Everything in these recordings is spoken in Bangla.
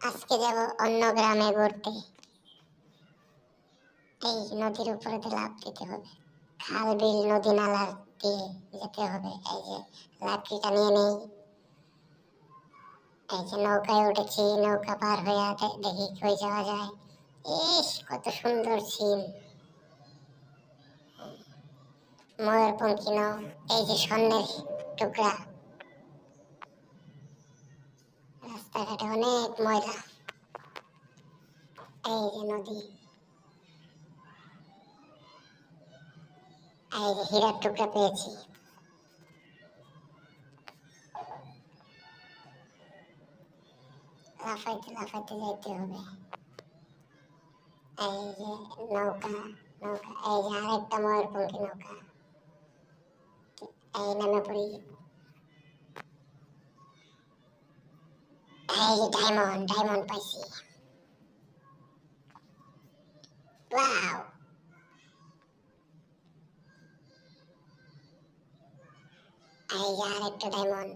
আজকে যাব অন্য গ্রামে ঘুরতে। এই নদীর উপরে দিয়ে লাফ দিতে হবে। খাল, বিল, নদী নালার দিয়ে যেতে হবে। এই যে লাঠিটা নিয়ে নেই। এই যে নৌকায় উঠেছি, নৌকা পার হয়ে দেখি কই যাওয়া যায়। ইস, কত সুন্দর সিন ময়ূরপঙ্খী নৌ এই যে স্বর্ণের টুকরা। রাস্তাঘাটে অনেক ময়লা। এই যে নদী। এই যে হীরার টুকরা পেয়েছি। লাফাইতে লাফাইতে যাইতে হবে। এই যে নৌকা নৌকা, এই যে আরেকটা ময়ূরপঙ্খী নৌকা। এই নামে পড়ি। এই ডায়মন্ড ডায়মন্ড পাইছি। ওয়াও। এই যে আরেকটা ডায়মন্ড।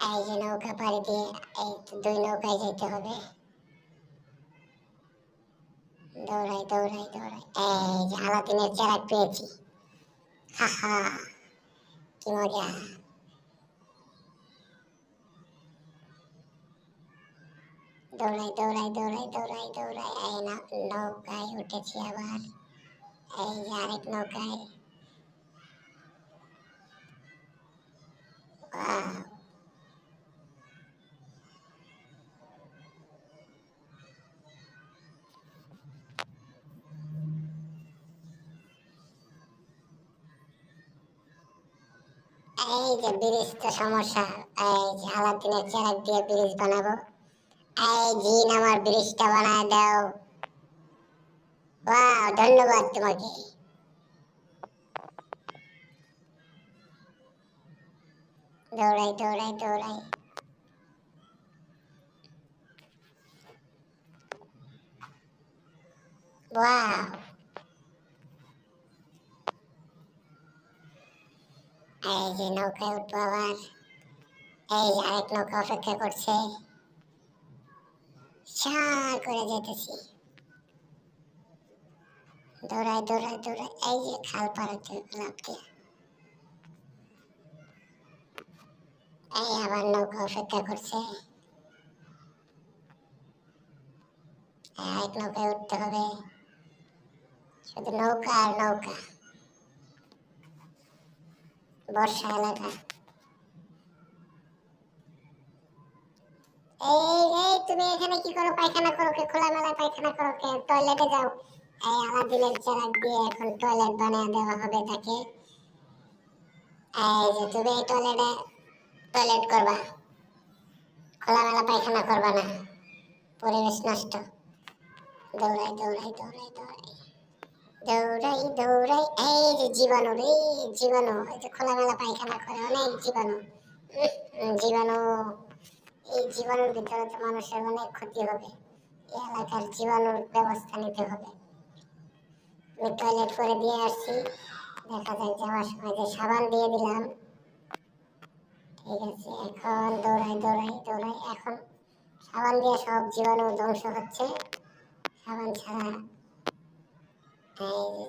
এই যে নৌকা পাড়ি দিয়ে এই দুই নৌকায় যেতে হবে। দৌড়াই দৌড়াই দৌড়াই। এই যে আলাদিনের চেরাক পেয়েছি। হা হা। কি মজা দৌড়াই দৌড়াই দৌড়াই দৌড়াই দৌড়াই এই না নৌকায় উঠেছি আবার এই যে আরেক নৌকায় এই যে ব্রিজটা সমস্যা, এই আলাদিনের চেরাক দিয়ে ব্রিজ বানাবো। এই জিন আমার ব্রিজটা বানায় দাও। ওয়াও, ধন্যবাদ তোমাকে। দৌড়াই দৌড়াই দৌড়াই। ওয়াও। এই যে নৌকায় উঠবো আবার। এই আরেক নৌকা অপেক্ষা করছে। সার করে যেতেছি। দৌড়াই দৌড়াই দৌড়াই, এই যে খাল লাভ দিয়ে। এই আবার নৌকা অপেক্ষা করছে। এক নৌকায় উঠতে হবে। শুধু নৌকা আর নৌকা। বর্ষা এলাকা। এই তুমি এখানে কি করো? পায়খানা করো কে? খোলা পায়খানা করো কে? টয়লেটে যাও। এই চেরাক দিয়ে এখন টয়লেট বানিয়ে দেওয়া হবে তাকে। এই যে তুমি এই টয়লেটে টয়লেট করবা। খোলামেলা পায়খানা করবা না। পরিবেশ নষ্ট। দৌড়াই দৌড়াই দৌড়াই দৌড়াই। দৌড়াই দৌড়াই, এই যে জীবাণু রে, জীবাণু, এই যে খোলামেলা পায়খানা করে, অনেক জীবাণু। জীবাণু, এই জীবাণুর ভিতরে তো মানুষের অনেক ক্ষতি হবে। এই এলাকার জীবাণুর ব্যবস্থা নিতে হবে। আমি টয়লেট করে দিয়ে আসছি। দেখা যায় যাওয়ার সময় যে সাবান দিয়ে দিলাম। ঠিক আছে, এখন দৌড়াই দৌড়াই দৌড়াই, এখন সাবান দিয়ে সব জীবাণু ধ্বংস হচ্ছে। সাবান ছাড়া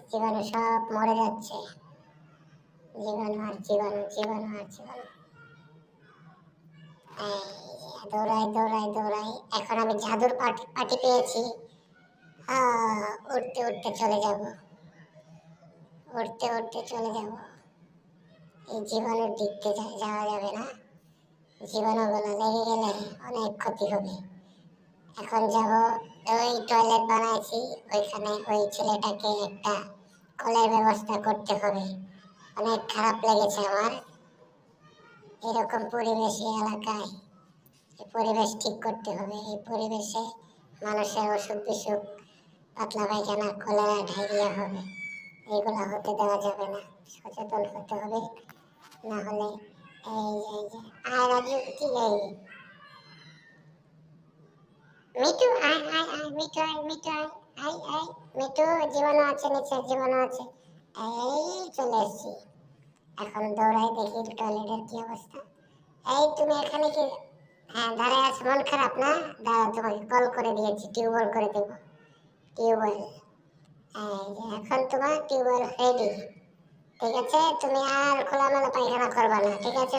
জীবাণু সব মরে যাচ্ছে। জীবাণু আর জীবাণু জীবাণু আর যে দৌড়াই দৌড়াই দৌড়াই। এখন আমি জাদুর পাটি পাটি পেয়েছি। উঠতে উঠতে চলে যাব। উঠতে উঠতে চলে যাব। এই দিক থেকে যাওয়া যাবে না। জীবাণুগুলো লেগে গেলে অনেক ক্ষতি হবে। এখন যাব ওই টয়লেট বানাইছি, ওইখানে ওই ছেলেটাকে একটা কলের ব্যবস্থা করতে হবে। অনেক খারাপ লেগেছে আমার। এরকম পরিবেশ এলাকায়, এই পরিবেশ ঠিক করতে হবে। এই পরিবেশে মানুষের অসুখ বিসুখ, পাতলা পায়খানা, কলেরা, ডায়রিয়া হবে। এইগুলো হতে দেওয়া যাবে না। সচেতন হতে হবে। না হলে এই যে আয় রাজু, কি এই মিঠু আয় আয় আয় মিঠু আয় মিঠু আয় আয় আয় মিঠু জীবাণু আছে নিচে জীবাণু আছে। এই চলে এসছি। এখন দৌড়াই দেখি টয়লেটের কি অবস্থা। এই তুমি এখানে কি? হ্যাঁ দাঁড়ায় আছো, মন খারাপ না? দাঁড়া তোমাকে কল করে দিয়েছি, টিউবওয়েল করে দেব। টিউবওয়েল। এখন তোমার টিউবওয়েল রেডি ঠিক আছে? তুমি আর খোলামেলা পায়খানা করবা না, ঠিক আছে?